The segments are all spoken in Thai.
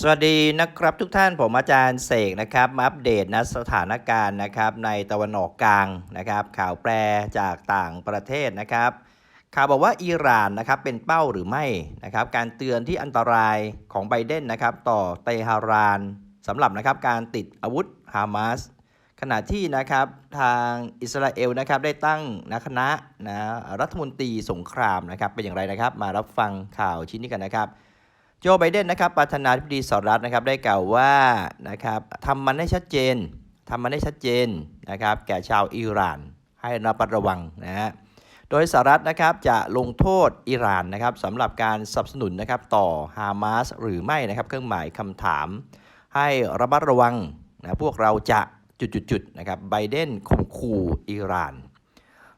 สวัสดีนะครับทุกท่านผมอาจารย์เสกนะครับมาอัปเดตนะสถานการณ์นะครับในตะวันออกกลางนะครับข่าวแปรจากต่างประเทศนะครับข่าวบอกว่าอิหร่านนะครับเป็นเป้าหรือไม่นะครับการเตือนที่อันตรายของไบเดนนะครับต่อเตหะรานสำหรับนะครับการติดอาวุธฮามาสขณะที่นะครับทางอิสราเอลนะครับได้ตั้งนะคณะนะรัฐมนตรีสงครามนะครับเป็นอย่างไรนะครับ มารับฟังข่าวชิ้นนี้กันนะครับ โจไบเดนนะครับประธานาธิบดีสหรัฐนะครับได้กล่าวว่านะครับทำมันให้ชัดเจนทำมันให้ชัดเจนนะครับแก่ชาวอิหร่านให้ระมัดระวังนะฮะโดยสหรัฐนะครับจะลงโทษอิหร่านนะครับสำหรับการสนับสนุนนะครับต่อฮามาสหรือไม่นะครับเครื่องหมายคำถาม ให้ระมัดระวังนะพวกเราจะจุดๆๆนะครับไบเดนข่มขู่อิหร่าน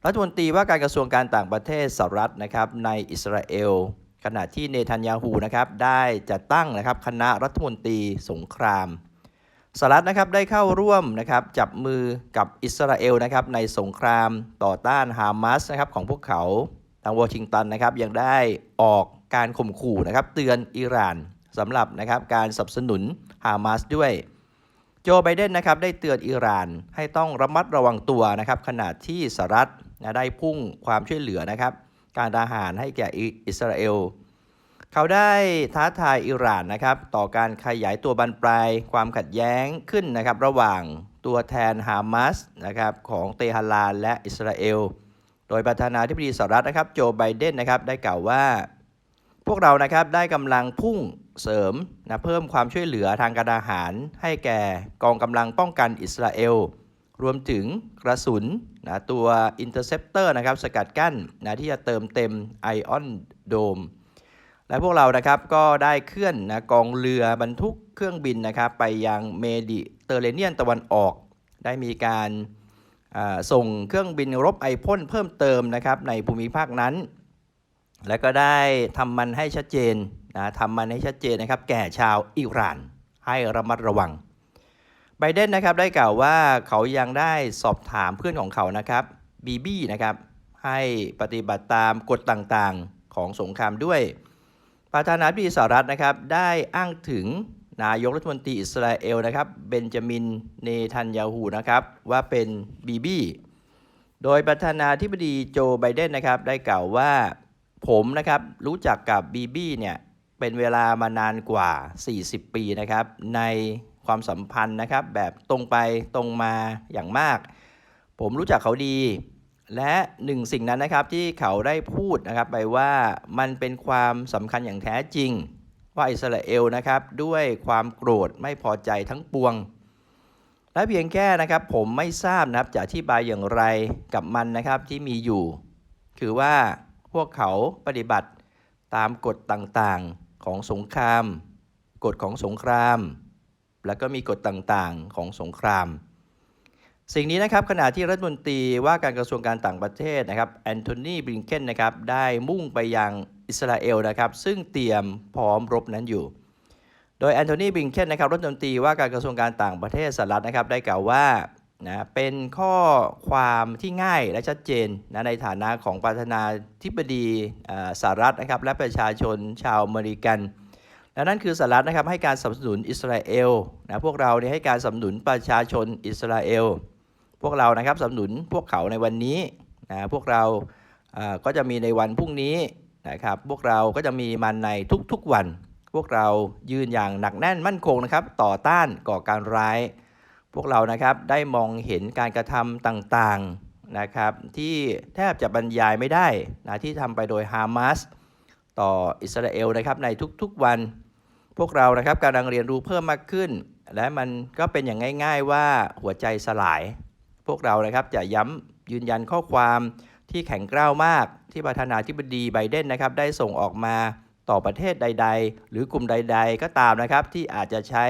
รัฐมนตรีว่าการกระทรวงการต่างประเทศสหรัฐนะครับในอิสราเอล ขณะที่เนทันยาฮูนะครับได้จัดตั้งนะครับคณะรัฐมนตรีสงครามสหรัฐนะครับได้เข้าร่วมนะครับจับมือกับอิสราเอลนะครับในสงครามต่อต้านฮามาสนะครับของพวกเขาทางวอชิงตันนะครับยังได้ออกการข่มขู่นะครับเตือนอิหร่านสำหรับนะครับการสนับสนุนฮามาสด้วย โจไบเดนนะครับได้เตือนอิหร่านให้ต้องระมัดระวังตัวนะครับขณะที่สหรัฐนะได้พุ่งความช่วยเหลือนะครับ การทหารให้แก่อิสราเอล เขาได้ท้าทายอิหร่านนะครับต่อการขยายตัวบานปลายความขัดแย้งขึ้นนะครับระหว่างตัวแทนฮามาสนะครับของเตหะรานและอิสราเอล โดยประธานาธิบดีสหรัฐนะครับโจไบเดนนะครับได้กล่าวว่า พวกเรานะครับได้กำลังพุ่งเสริมนะเพิ่มความช่วยเหลือทางการทหารให้แก่กองกำลังป้องกันอิสราเอล รวมถึงกระสุนนะตัว Interceptor นะครับสกัดกั้นนะที่จะเติมเต็ม Ion Dome และพวกเรานะครับก็ได้เคลื่อนนะกองเรือบรรทุกเครื่องบินนะครับไปยังเมดิเตอร์เรเนียนตะวันออก ได้มีการส่งเครื่องบินรบไอพ่นเพิ่มเติมนะครับในภูมิภาคนั้น และก็ได้ทำมันให้ชัดเจนนะทำมันให้ชัดเจนนะครับแก่ชาวอิหร่านให้ระมัดระวัง ไบเดนนะครับได้กล่าวว่าเขายังได้สอบถามเพื่อนของเขานะครับบีบี้นะครับให้ปฏิบัติตามกฎต่างๆของสงครามด้วย ประธานาธิบดีสหรัฐนะครับได้อ้างถึงนายกรัฐมนตรีอิสราเอลนะครับเบนจามินเนทันยาฮูนะครับว่าเป็นบีบี้โดยประธานาธิบดีโจไบเดนนะครับได้กล่าวว่าผมนะครับรู้จักกับบีบี้เนี่ยเป็นเวลามานานกว่า 40 ปีนะครับใน ความสัมพันธ์นะครับ แบบตรงไปตรงมาอย่างมาก ผมรู้จักเขาดี และหนึ่งสิ่งนั้นนะครับที่เขาได้พูดนะครับไปว่ามันเป็นความสำคัญอย่างแท้จริง ว่าอิสราเอลนะครับด้วยความโกรธไม่พอใจทั้งปวง และเพียงแค่นะครับผมไม่ทราบนะครับจะอธิบายอย่างไรกับมันนะครับที่มีอยู่ คือว่าพวกเขาปฏิบัติตามกฎต่างๆของสงคราม กฎของสงคราม แล้วก็มีกฎต่างๆของสงคราม สิ่งนี้นะครับขณะที่รัฐมนตรีว่าการกระทรวงการต่างประเทศนะครับแอนโทนีบริงเกนนะครับได้มุ่งไปยังอิสราเอลนะครับซึ่งเตรียมพร้อมรบนั้นอยู่ โดยแอนโทนีบริงเกนนะครับรัฐมนตรีว่าการกระทรวงการต่างประเทศสหรัฐนะครับได้กล่าวว่านะเป็นข้อความที่ง่ายและชัดเจนนะในฐานะของประธานาธิบดีสหรัฐนะครับและประชาชนชาวอเมริกัน และนั่นคือสหรัฐนะครับให้การสนับสนุนอิสราเอลนะพวกเราเนี่ยให้การสนับสนุนประชาชนอิสราเอล พวกเรานะครับสนับสนุนพวกเขาในวันนี้นะพวกเราอ่อก็จะมีในวันพรุ่งนี้นะครับพวกเราก็จะมีมันในทุกๆวัน พวกเรายืนอย่างหนักแน่นมั่นคงนะครับต่อต้านก่อการร้าย พวกเรานะครับได้มองเห็นการกระทำต่างๆนะครับที่แทบจะบรรยายไม่ได้นะที่ทำไปโดยฮามาสต่ออิสราเอลนะครับในทุกๆวัน พวกเรานะครับกำลังเรียนรู้เพิ่มมากขึ้น และมันก็เป็นอย่างง่าย ๆว่าหัวใจสลาย พวกเรานะครับจะย้ำยืนยันข้อความที่แข็งกร้าวมากที่ประธานาธิบดีไบเดนนะครับได้ส่งออกมาต่อประเทศใด ๆ หรือกลุ่มใด ๆ ก็ตามนะครับที่อาจจะใช้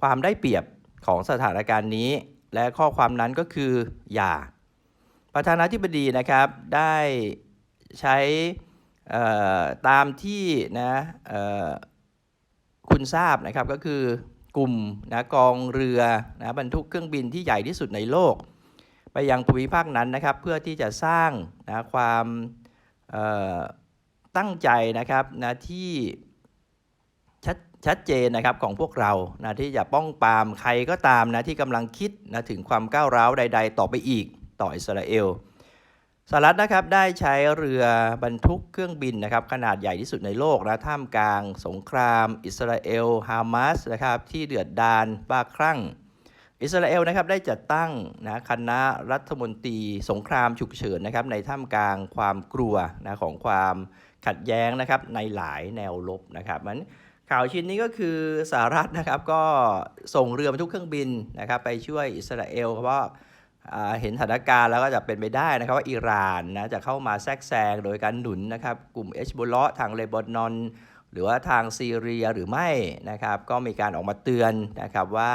ความได้เปรียบของสถานการณ์นี้ และข้อความนั้นก็คืออย่า ประธานาธิบดีนะครับได้ใช้ตามที่นะเอ่อ คุณทราบนะครับก็คือกลุ่มนะกองเรือนะบรรทุกเครื่องบินที่ใหญ่ที่สุดในโลก ไปยังภูมิภาคนั้นนะครับ เพื่อที่จะสร้างนะความเอ่อตั้งใจนะครับนะที่ชัดชัดเจนนะครับของพวกเรานะที่จะป้องปรามใครก็ตามนะที่กำลังคิดนะถึงความก้าวร้าวใด ๆ ต่อไปอีกต่ออิสราเอล สหรัฐนะครับได้ใช้เรือบรรทุกเครื่องบินนะครับขนาดใหญ่ที่สุดในโลกนะท่ามกลางสงคราม อิสราเอลฮามาสนะครับที่เดือดดาลบ้าคลั่ง อิสราเอลนะครับได้จัดตั้งนะคณะรัฐมนตรีสงครามฉุกเฉินนะครับในท่ามกลางความกลัวนะของความขัดแย้งนะครับในหลายแนวรบนะครับมันข่าวชิ้นนี้ก็คือสหรัฐนะครับก็ส่งเรือบรรทุกเครื่องบินนะครับไปช่วยอิสราเอลเพราะ เห็นสถานการณ์แล้วก็จะเป็นไปได้นะครับว่าอิหร่านนะจะเข้ามาแทรกแซงโดยการหนุนนะครับกลุ่มเอชบุลเลาะทางเลบานอน หรือว่าทางซีเรียหรือไม่นะครับก็มีการออกมาเตือนนะครับว่า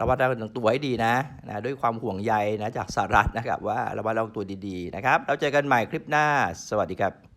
ระมัดระวังตัวให้ดีนะนะด้วยความห่วงใยนะจากสหรัฐนะครับว่าระมัดระวังตัวดีๆนะครับเราเจอกันใหม่คลิปหน้า สวัสดีครับ